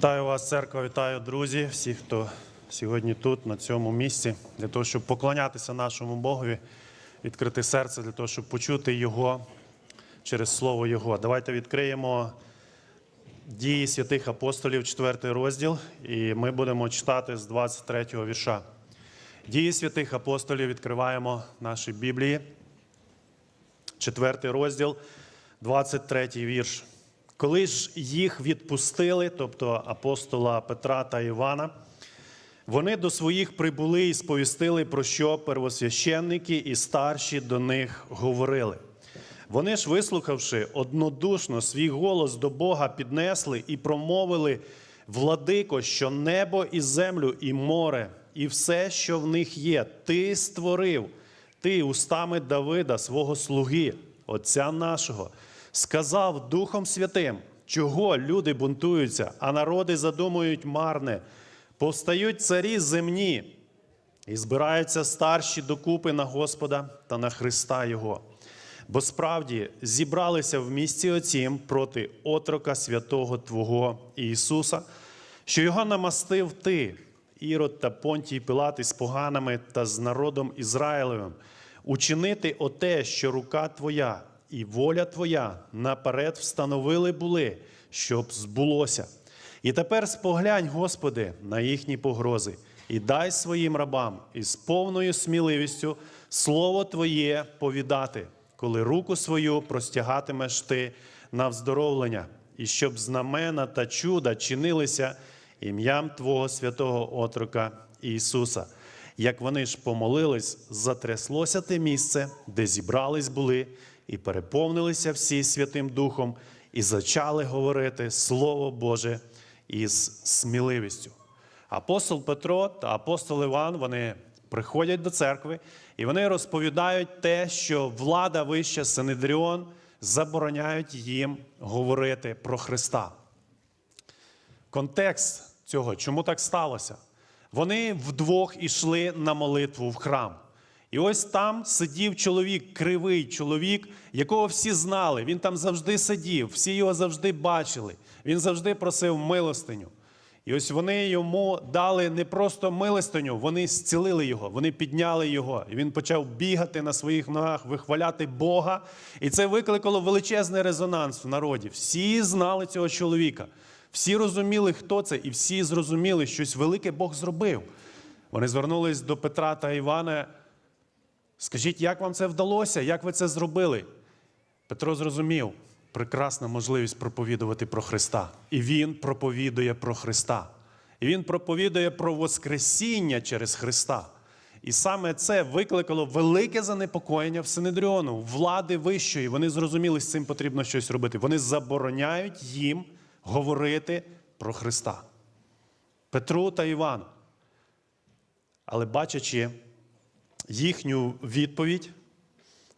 Вітаю вас, церква, вітаю друзі, всіх, хто сьогодні тут, на цьому місці, для того, щоб поклонятися нашому Богові, відкрити серце, для того, щоб почути Його через Слово Його. Давайте відкриємо дії святих апостолів, 4 розділ, і ми будемо читати з 23 го вірша. Дії святих апостолів відкриваємо наші Біблії, 4 розділ, 23 вірш. Коли ж їх відпустили, тобто апостола Петра та Івана, вони до своїх прибули і сповістили, про що первосвященники і старші до них говорили. Вони ж, вислухавши однодушно свій голос до Бога, піднесли і промовили: Владико, що небо і землю, і море, і все, що в них є, ти створив, ти устами Давида, свого слуги, Отця нашого, сказав Духом Святим, чого люди бунтуються, а народи задумують марне, повстають царі земні, і збираються старші докупи на Господа та на Христа Його. Бо справді зібралися в місці Отцім проти отрока святого Твого Ісуса, що його намастив ти, Ірод та Понтій Пилат із поганами та з народом Ізраїлевим, учинити оте, що рука Твоя і воля Твоя наперед встановили були, щоб збулося. І тепер споглянь, Господи, на їхні погрози, і дай своїм рабам із повною сміливістю слово Твоє повідати, коли руку свою простягатимеш ти на вздоровлення, і щоб знамена та чуда чинилися ім'ям Твого святого отрока Ісуса. Як вони ж помолились, затряслося те місце, де зібрались були, і переповнилися всі Святим Духом, і зачали говорити Слово Боже із сміливістю. Апостол Петро та апостол Іван вони приходять до церкви і вони розповідають те, що влада вища Синедріон забороняють їм говорити про Христа. Контекст цього, чому так сталося? Вони вдвох ішли на молитву в храм. І ось там сидів чоловік, кривий чоловік, якого всі знали. Він там завжди сидів, всі його завжди бачили. Він завжди просив милостиню. І ось вони йому дали не просто милостиню, вони зцілили його, вони підняли його. І він почав бігати на своїх ногах, вихваляти Бога. І це викликало величезний резонанс в народі. Всі знали цього чоловіка, всі розуміли, хто це, і всі зрозуміли, що щось велике Бог зробив. Вони звернулись до Петра та Івана. Скажіть, як вам це вдалося? Як ви це зробили? Петро зрозумів прекрасна можливість проповідувати про Христа. І він проповідує про Христа. І він проповідує про Воскресіння через Христа. І саме це викликало велике занепокоєння в Синедріону, влади вищої. Вони зрозуміли, з цим потрібно щось робити. Вони забороняють їм говорити про Христа. Петру та Івану. Але бачачи їхню відповідь,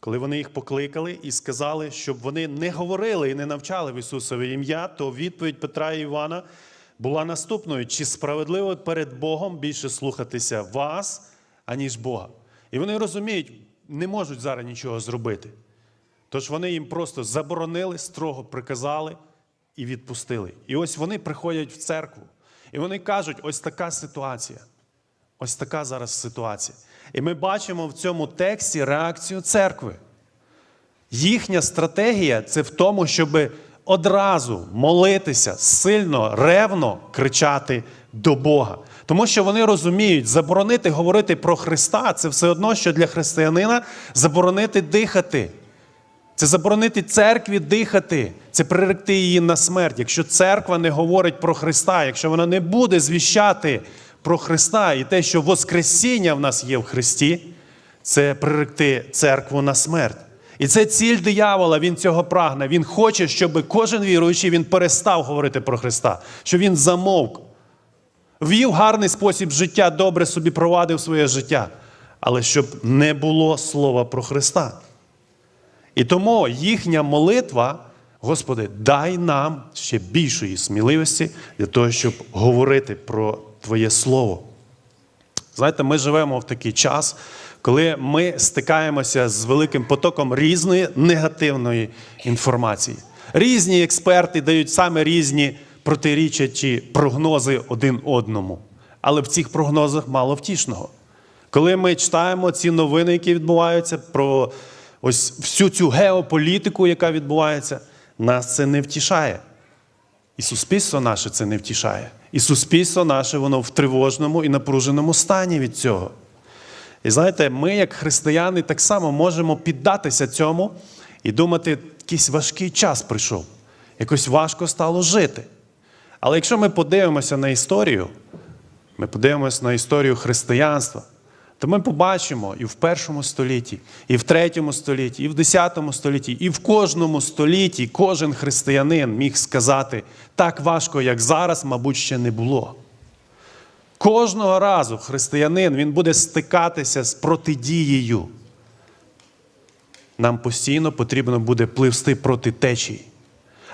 коли вони їх покликали і сказали, щоб вони не говорили і не навчали в Ісусове ім'я, то відповідь Петра і Івана була наступною: чи справедливо перед Богом більше слухатися вас, аніж Бога? І вони розуміють, не можуть зараз нічого зробити. Тож вони їм просто заборонили, строго приказали і відпустили. І ось вони приходять в церкву, і вони кажуть: ось така ситуація. Ось така зараз ситуація. І ми бачимо в цьому тексті реакцію церкви. Їхня стратегія це в тому, щоб одразу молитися, сильно, ревно кричати до Бога. Тому що вони розуміють, заборонити говорити про Христа це все одно, що для християнина заборонити дихати. Це заборонити церкві дихати, це приректи її на смерть. Якщо церква не говорить про Христа, якщо вона не буде звіщати про Христа і те, що Воскресіння в нас є в Христі, це приректи церкву на смерть. І це ціль диявола, він цього прагне. Він хоче, щоб кожен віруючий він перестав говорити про Христа, щоб він замовк, вів гарний спосіб життя, добре собі провадив своє життя, але щоб не було слова про Христа. І тому їхня молитва, Господи, дай нам ще більшої сміливості для того, щоб говорити про Твоє Слово. Знаєте, ми живемо в такий час, коли ми стикаємося з великим потоком різної негативної інформації. Різні експерти дають саме різні протирічачі прогнози один одному. Але в цих прогнозах мало втішного. Коли ми читаємо ці новини, які відбуваються, про ось всю цю геополітику, яка відбувається, нас це не втішає. І суспільство наше це не втішає. І суспільство наше, воно в тривожному і напруженому стані від цього. І знаєте, ми, як християни, так само можемо піддатися цьому і думати, якийсь важкий час прийшов, якось важко стало жити. Але якщо ми подивимося на історію, ми подивимося на історію християнства, то ми побачимо і в першому столітті, і в третьому столітті, і в десятому столітті, і в кожному столітті кожен християнин міг сказати, так важко, як зараз, мабуть, ще не було. Кожного разу християнин він буде стикатися з протидією. Нам постійно потрібно буде пливсти проти течії.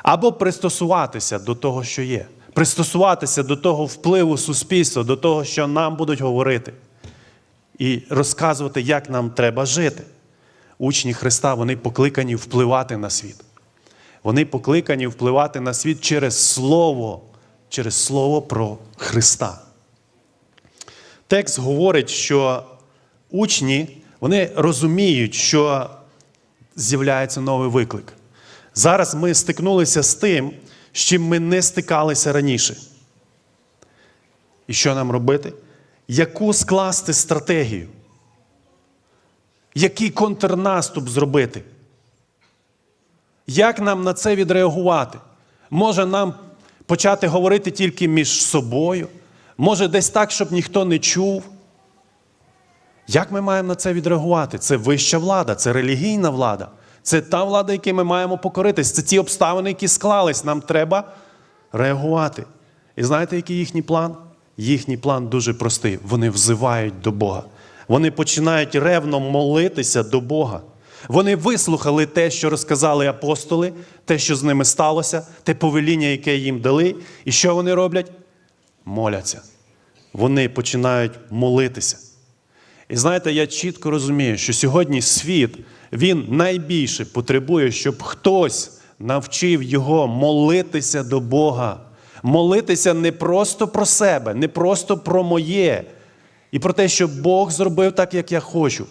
Або пристосуватися до того, що є, пристосуватися до того впливу суспільства, до того, що нам будуть говорити, і розказувати, як нам треба жити. Учні Христа вони покликані впливати на світ. Вони покликані впливати на світ через Слово, через Слово про Христа. Текст говорить, що учні вони розуміють, що з'являється новий виклик. Зараз ми стикнулися з тим, з чим ми не стикалися раніше. І що нам робити? Яку скласти стратегію? Який контрнаступ зробити? Як нам на це відреагувати? Може нам почати говорити тільки між собою? Може, десь так, щоб ніхто не чув? Як ми маємо на це відреагувати? Це вища влада, це релігійна влада, це та влада, якій ми маємо покоритись. Це ті обставини, які склались. Нам треба реагувати. І знаєте, який їхній план? Їхній план дуже простий. Вони взивають до Бога. Вони починають ревно молитися до Бога. Вони вислухали те, що розказали апостоли, те, що з ними сталося, те повеління, яке їм дали. І що вони роблять? Моляться. Вони починають молитися. І знаєте, я чітко розумію, що сьогодні світ він найбільше потребує, щоб хтось навчив його молитися до Бога. Молитися не просто про себе, не просто про моє, і про те, щоб Бог зробив так, як я хочу,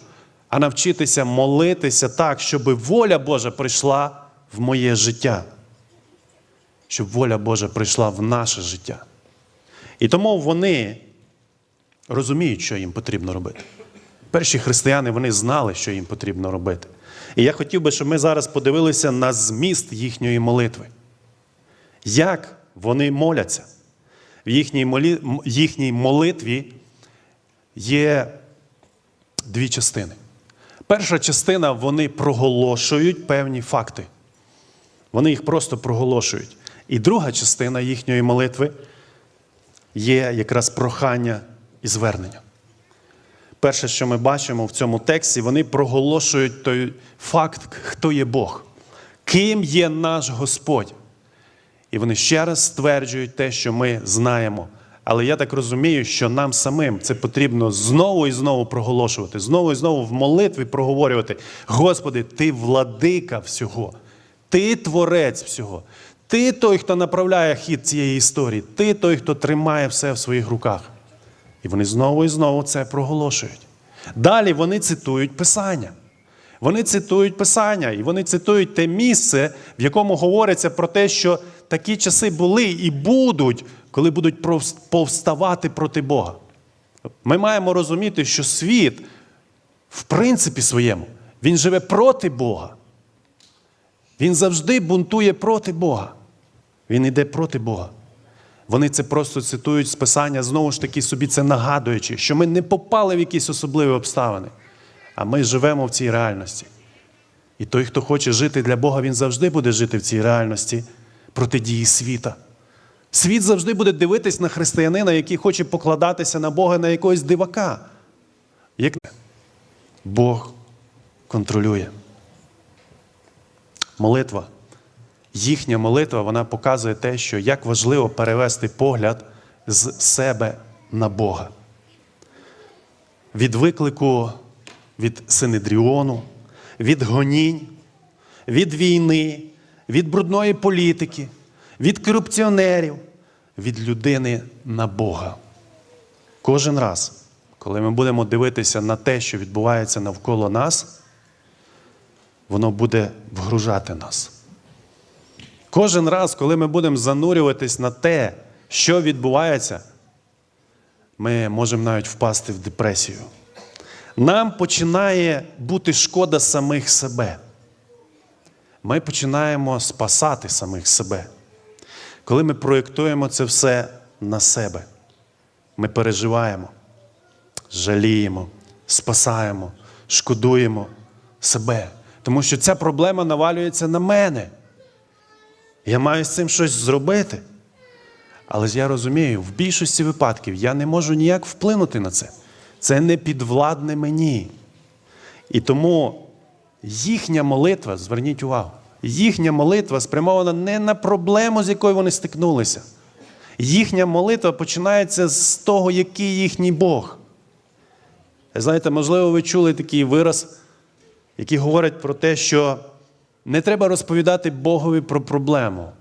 а навчитися молитися так, щоб воля Божа прийшла в моє життя. Щоб воля Божа прийшла в наше життя. І тому вони розуміють, що їм потрібно робити. Перші християни вони знали, що їм потрібно робити. І я хотів би, щоб ми зараз подивилися на зміст їхньої молитви. Як вони моляться? В їхній, молі... їхній молитві є дві частини. Перша частина вони проголошують певні факти. Вони їх просто проголошують. І друга частина їхньої молитви є якраз прохання і звернення. Перше, що ми бачимо в цьому тексті, вони проголошують той факт, хто є Бог, ким є наш Господь. І вони ще раз стверджують те, що ми знаємо. Але я так розумію, що нам самим це потрібно знову і знову проголошувати, знову і знову в молитві проговорювати: Господи, Ти владика всього, Ти творець всього, Ти той, хто направляє хід цієї історії, Ти той, хто тримає все в своїх руках. І вони знову і знову це проголошують. Далі вони цитують Писання. Вони цитують Писання, і вони цитують те місце, в якому говориться про те, що такі часи були і будуть, коли будуть повставати проти Бога. Ми маємо розуміти, що світ, в принципі своєму, він живе проти Бога. Він завжди бунтує проти Бога. Він йде проти Бога. Вони це просто цитують з Писання, знову ж таки, собі це нагадуючи, що ми не попали в якісь особливі обставини, а ми живемо в цій реальності. І той, хто хоче жити для Бога, він завжди буде жити в цій реальності протидії світа. Світ завжди буде дивитись на християнина, який хоче покладатися на Бога на якогось дивака. Як Бог контролює. Молитва їхня молитва вона показує те, що як важливо перевести погляд з себе на Бога. Від виклику від Синедріону, від гонінь, від війни, від брудної політики, від корупціонерів, від людини на Бога. Кожен раз, коли ми будемо дивитися на те, що відбувається навколо нас, воно буде вгружати нас. Кожен раз, коли ми будемо занурюватись на те, що відбувається, ми можемо навіть впасти в депресію. Нам починає бути шкода самих себе. Ми починаємо спасати самих себе. Коли ми проєктуємо це все на себе, ми переживаємо, жаліємо, спасаємо, шкодуємо себе. Тому що ця проблема навалюється на мене. Я маю з цим щось зробити. Але ж я розумію, в більшості випадків я не можу ніяк вплинути на це. Це не підвладне мені. І тому їхня молитва, зверніть увагу, їхня молитва спрямована не на проблему, з якою вони стикнулися. Їхня молитва починається з того, який їхній Бог. Знаєте, можливо, ви чули такий вираз, який говорить про те, що не треба розповідати Богові про проблему.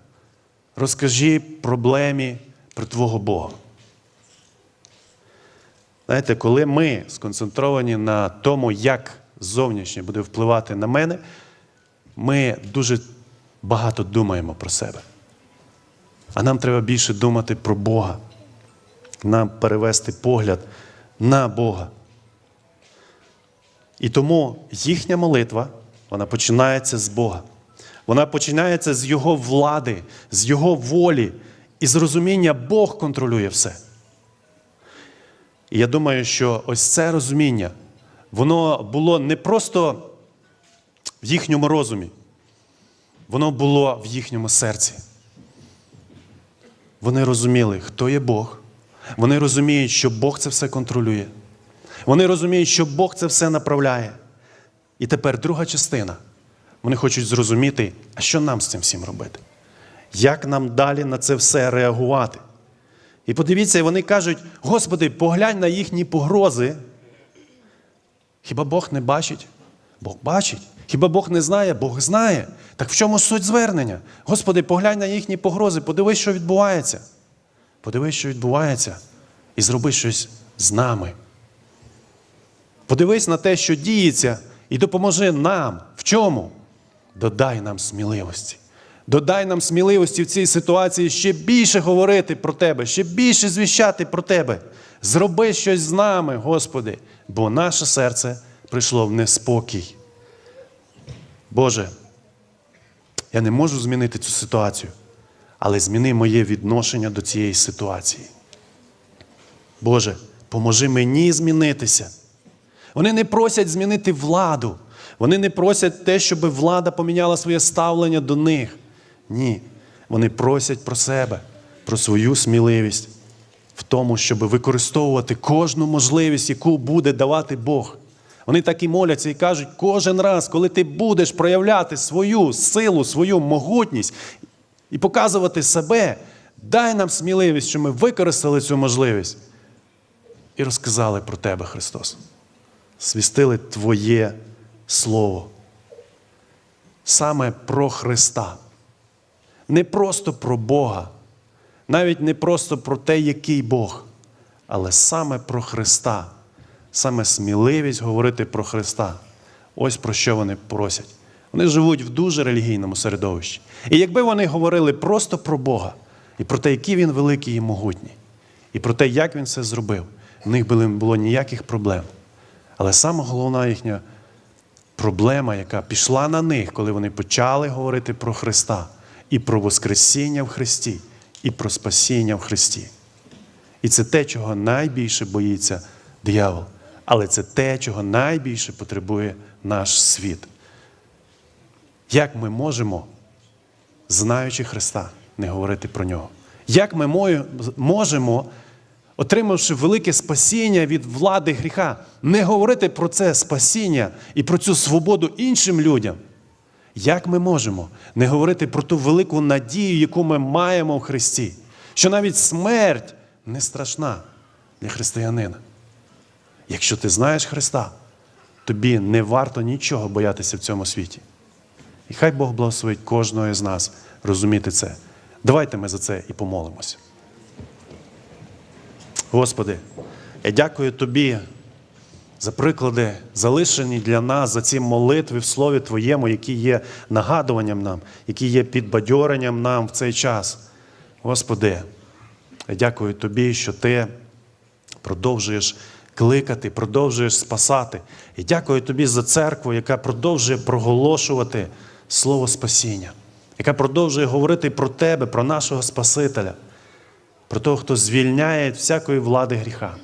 Розкажи проблемі про Твого Бога. Знаєте, коли ми сконцентровані на тому, як зовнішнє буде впливати на мене, ми дуже багато думаємо про себе. А нам треба більше думати про Бога, нам перевести погляд на Бога. І тому їхня молитва, вона починається з Бога. Вона починається з Його влади, з Його волі і з розуміння Бог контролює все. І я думаю, що ось це розуміння, воно було не просто в їхньому розумі, воно було в їхньому серці. Вони розуміли, хто є Бог. Вони розуміють, що Бог це все контролює. Вони розуміють, що Бог це все направляє. І тепер друга частина. Вони хочуть зрозуміти, а що нам з цим всім робити? Як нам далі на це все реагувати? І подивіться, вони кажуть: Господи, поглянь на їхні погрози. Хіба Бог не бачить? Бог бачить. Хіба Бог не знає? Бог знає. Так в чому суть звернення? Господи, поглянь на їхні погрози, подивись, що відбувається. Подивись, що відбувається, і зроби щось з нами. Подивись на те, що діється, і допоможи нам. В чому? Додай нам сміливості. Додай нам сміливості в цій ситуації ще більше говорити про Тебе, ще більше звіщати про Тебе. Зроби щось з нами, Господи, бо наше серце прийшло в неспокій. Боже, я не можу змінити цю ситуацію, але зміни моє відношення до цієї ситуації. Боже, поможи мені змінитися. Вони не просять змінити владу. Вони не просять те, щоб влада поміняла своє ставлення до них. Ні. Вони просять про себе, про свою сміливість в тому, щоб використовувати кожну можливість, яку буде давати Бог. Вони так і моляться і кажуть, кожен раз, коли ти будеш проявляти свою силу, свою могутність і показувати себе, дай нам сміливість, що ми використали цю можливість і розказали про тебе, Христос. Свістили Твоє Слово. Саме про Христа. Не просто про Бога, навіть не просто про те, який Бог, але саме про Христа, саме сміливість говорити про Христа. Ось про що вони просять. Вони живуть в дуже релігійному середовищі. І якби вони говорили просто про Бога, і про те, який Він великий і могутній, і про те, як Він це зробив, в них не було ніяких проблем. Але саме головна їхня проблема, яка пішла на них, коли вони почали говорити про Христа, і про Воскресіння в Христі, і про спасіння в Христі. І це те, чого найбільше боїться диявол. Але це те, чого найбільше потребує наш світ. Як ми можемо, знаючи Христа, не говорити про нього? Як ми можемо, отримавши велике спасіння від влади гріха, не говорити про це спасіння і про цю свободу іншим людям? Як ми можемо не говорити про ту велику надію, яку ми маємо в Христі, що навіть смерть не страшна для християнина? Якщо ти знаєш Христа, тобі не варто нічого боятися в цьому світі. І хай Бог благословить кожного із нас розуміти це. Давайте ми за це і помолимося. Господи, я дякую Тобі за приклади, залишені для нас, за ці молитви в Слові Твоєму, які є нагадуванням нам, які є підбадьоренням нам в цей час. Господи, я дякую Тобі, що Ти продовжуєш кликати, продовжуєш спасати. І дякую Тобі за церкву, яка продовжує проголошувати Слово спасіння, яка продовжує говорити про Тебе, про нашого Спасителя, про того, хто звільняє всякої влади гріха.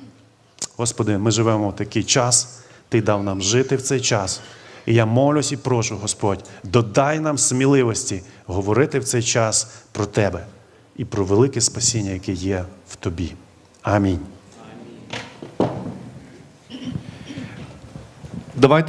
Господи, ми живемо в такий час, Ти дав нам жити в цей час. І я молюсь і прошу, Господь, додай нам сміливості говорити в цей час про Тебе і про велике спасіння, яке є в Тобі. Амінь. Давайте